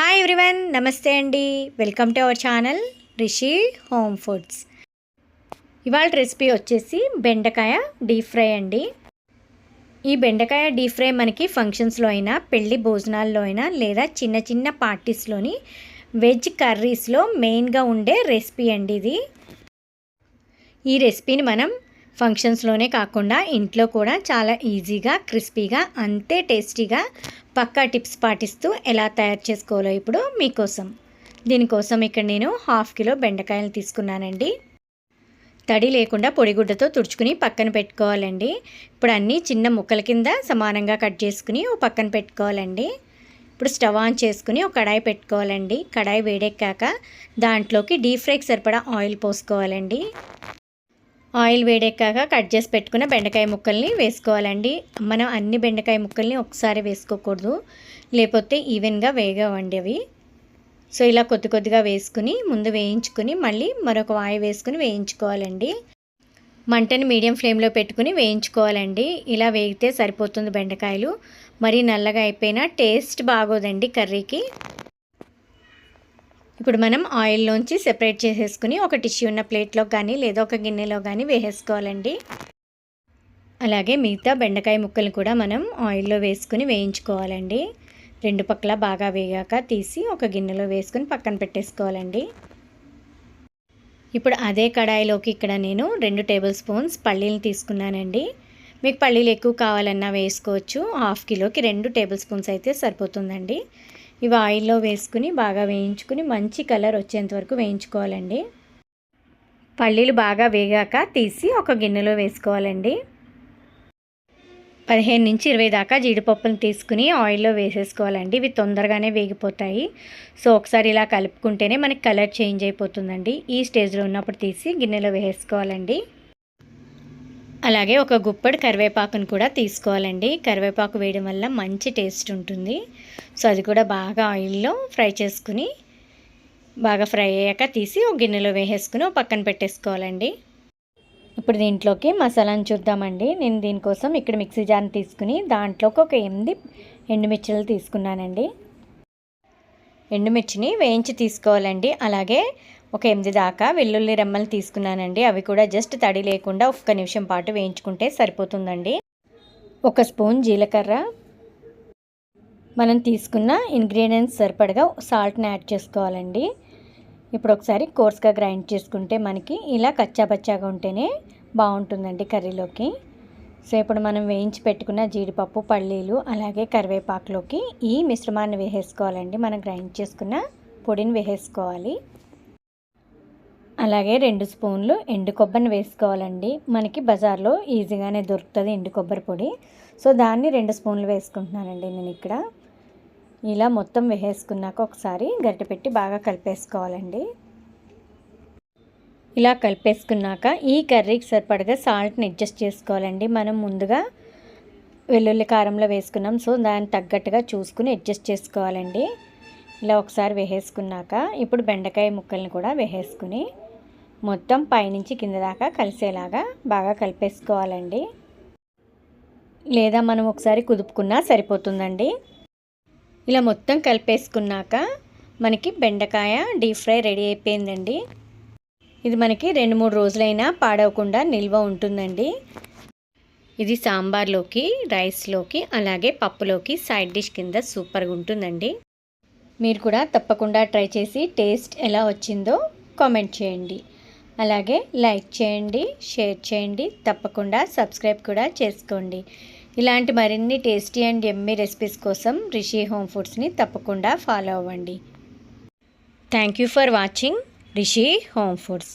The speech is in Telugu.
హాయ్ ఎవ్రీవన్ నమస్తే అండి. Welcome to our channel Rishi home foods ఇవాళ రెసిపీ వచ్చేసి బెండకాయ డీప్ ఫ్రై అండి. ఈ బెండకాయ డీప్ ఫ్రై మనకి ఫంక్షన్స్లో అయినా పెళ్ళి భోజనాల్లో అయినా లేదా చిన్న చిన్న పార్టీస్లోని వెజ్ కర్రీస్లో మెయిన్గా ఉండే రెసిపీ అండి ఇది. ఈ రెసిపీని మనం ఫంక్షన్స్లోనే కాకుండా ఇంట్లో కూడా చాలా ఈజీగా క్రిస్పీగా అంతే టేస్టీగా పక్కా టిప్స్ పాటిస్తూ ఎలా తయారు చేసుకోవాలో ఇప్పుడు మీకోసం. దీనికోసం ఇక్కడ నేను హాఫ్ కిలో బెండకాయలు తీసుకున్నానండి. తడి లేకుండా పొడిగుడ్డతో తుడుచుకుని పక్కన పెట్టుకోవాలండి. ఇప్పుడు అన్నీ చిన్న ముక్కల కింద సమానంగా కట్ చేసుకుని ఓ పక్కన పెట్టుకోవాలండి. ఇప్పుడు స్టవ్ ఆన్ చేసుకుని ఒక కడాయి పెట్టుకోవాలండి. కడాయి వేడెక్కాక దాంట్లోకి డీప్ ఫ్రైకి సరిపడా ఆయిల్ పోసుకోవాలండి. ఆయిల్ వేడెక్కాక కట్ చేసి పెట్టుకున్న బెండకాయ ముక్కల్ని వేసుకోవాలండి. మనం అన్ని బెండకాయ ముక్కల్ని ఒకసారి వేసుకోకూడదు. లేకపోతే ఈవెన్గా వేగవండి అవి. సో ఇలా కొద్ది కొద్దిగా వేసుకుని ముందు వేయించుకుని మళ్ళీ మరొక వాయి వేసుకుని వేయించుకోవాలండి. మంటని మీడియం ఫ్లేమ్లో పెట్టుకుని వేయించుకోవాలండి. ఇలా వేగితే సరిపోతుంది బెండకాయలు. మరీ నల్లగా అయిపోయినా టేస్ట్ బాగోదండి కర్రీకి. ఇప్పుడు మనం ఆయిల్లోంచి సెపరేట్ చేసేసుకుని ఒక టిష్యూ ఉన్న ప్లేట్లో కానీ లేదా ఒక గిన్నెలో కానీ వేసేసుకోవాలండి. అలాగే మిగతా బెండకాయ ముక్కలు కూడా మనం ఆయిల్లో వేసుకుని వేయించుకోవాలండి. రెండు పక్కల బాగా వేగాక తీసి ఒక గిన్నెలో వేసుకుని పక్కన పెట్టేసుకోవాలండి. ఇప్పుడు అదే కడాయిలోకి ఇక్కడ నేను రెండు టేబుల్ స్పూన్స్ పల్లీలు తీసుకున్నానండి. మీకు పల్లీలు ఎక్కువ కావాలన్నా వేసుకోవచ్చు. హాఫ్ కిలోకి రెండు టేబుల్ స్పూన్స్ అయితే సరిపోతుందండి. ఇవి ఆయిల్లో వేసుకుని బాగా వేయించుకుని మంచి కలర్ వచ్చేంత వరకు వేయించుకోవాలండి. పల్లీలు బాగా వేగాక తీసి ఒక గిన్నెలో వేసుకోవాలండి. పదిహేను నుంచి ఇరవై దాకా జీడిపప్పును తీసుకుని ఆయిల్లో వేసేసుకోవాలండి. ఇవి తొందరగానే వేగిపోతాయి. సో ఒకసారి ఇలా కలుపుకుంటేనే మనకి కలర్ చేంజ్ అయిపోతుందండి. ఈ స్టేజ్లో ఉన్నప్పుడు తీసి గిన్నెలో వేసుకోవాలండి అలాగే ఒక గుప్పడి కరివేపాకును కూడా తీసుకోవాలండి. కరివేపాకు వేయడం వల్ల మంచి టేస్ట్ ఉంటుంది. సో అది కూడా బాగా ఆయిల్లో ఫ్రై చేసుకుని బాగా ఫ్రై అయ్యాక తీసి ఒక గిన్నెలో వేసేసుకుని ఒక పక్కన పెట్టేసుకోవాలండి. ఇప్పుడు దీంట్లోకి మసాలాను చూద్దామండి. నేను దీనికోసం ఇక్కడ మిక్సీ జార్ని తీసుకుని దాంట్లోకి ఒక ఎనిమిది ఎండుమిర్చిలు తీసుకున్నానండి. ఎండుమిర్చిని వేయించి తీసుకోవాలండి. అలాగే ఒక ఎనిమిది దాకా వెల్లుల్లి రెమ్మలు తీసుకున్నానండి. అవి కూడా జస్ట్ తడి లేకుండా ఒక్క నిమిషం పాటు వేయించుకుంటే సరిపోతుందండి. ఒక స్పూన్ జీలకర్ర. మనం తీసుకున్న ఇంగ్రీడియంట్స్ సరిపడగా సాల్ట్ని యాడ్ చేసుకోవాలండి. ఇప్పుడు ఒకసారి కోర్స్గా గ్రైండ్ చేసుకుంటే మనకి ఇలా కచ్చాపచ్చాగా ఉంటేనే బాగుంటుందండి కర్రీలోకి. సో ఇప్పుడు మనం వేయించి పెట్టుకున్న జీడిపప్పు పల్లీలు అలాగే కరివేపాకులోకి ఈ మిశ్రమాన్ని వేసేసుకోవాలండి. మనం గ్రైండ్ చేసుకున్న పొడిని వేసేసుకోవాలి. అలాగే రెండు స్పూన్లు ఎండు కొబ్బరిని వేసుకోవాలండి. మనకి బజార్లో ఈజీగానే దొరుకుతుంది ఎండు కొబ్బరి పొడి. సో దాన్ని రెండు స్పూన్లు వేసుకుంటున్నానండి నేను ఇక్కడ. ఇలా మొత్తం వేసేసుకున్నాక ఒకసారి గరిటె పెట్టి బాగా కలిపేసుకోవాలండి. ఇలా కలిపేసుకున్నాక ఈ కర్రీకి సరిపడగా సాల్ట్ని అడ్జస్ట్ చేసుకోవాలండి. మనం ముందుగా వెల్లుల్లి కారంలో వేసుకున్నాం. సో దాన్ని తగ్గట్టుగా చూసుకుని అడ్జస్ట్ చేసుకోవాలండి. ఇలా ఒకసారి వేసేసుకున్నాక ఇప్పుడు బెండకాయ ముక్కల్ని కూడా వేసేసుకుని మొత్తం పైనుంచి కింద దాకా కలిసేలాగా బాగా కలిపేసుకోవాలండి. లేదా మనం ఒకసారి కుదుపుకున్నా సరిపోతుందండి. ఇలా మొత్తం కలిపేసుకున్నాక మనకి బెండకాయ డీప్ ఫ్రై రెడీ అయిపోయిందండి. ఇది మనకి రెండు మూడు రోజులైనా పాడవకుండా నిల్వ ఉంటుందండి. ఇది సాంబార్లోకి రైస్లోకి అలాగే పప్పులోకి సైడ్ డిష్ కింద సూపర్గా ఉంటుందండి. మీరు కూడా తప్పకుండా ట్రై చేసి టేస్ట్ ఎలా వచ్చిందో కామెంట్ చేయండి. అలాగే లైక్ చేయండి షేర్ చేయండి తప్పకుండా సబ్స్క్రైబ్ కూడా చేసుకోండి. ఇలాంటి మరిన్ని టేస్టీ అండ్ ఎమ్మీ రెసిపీస్ కోసం రిషి హోమ్ ఫుడ్స్ని తప్పకుండా ఫాలో అవ్వండి. Thank you for watching. Rishi home foods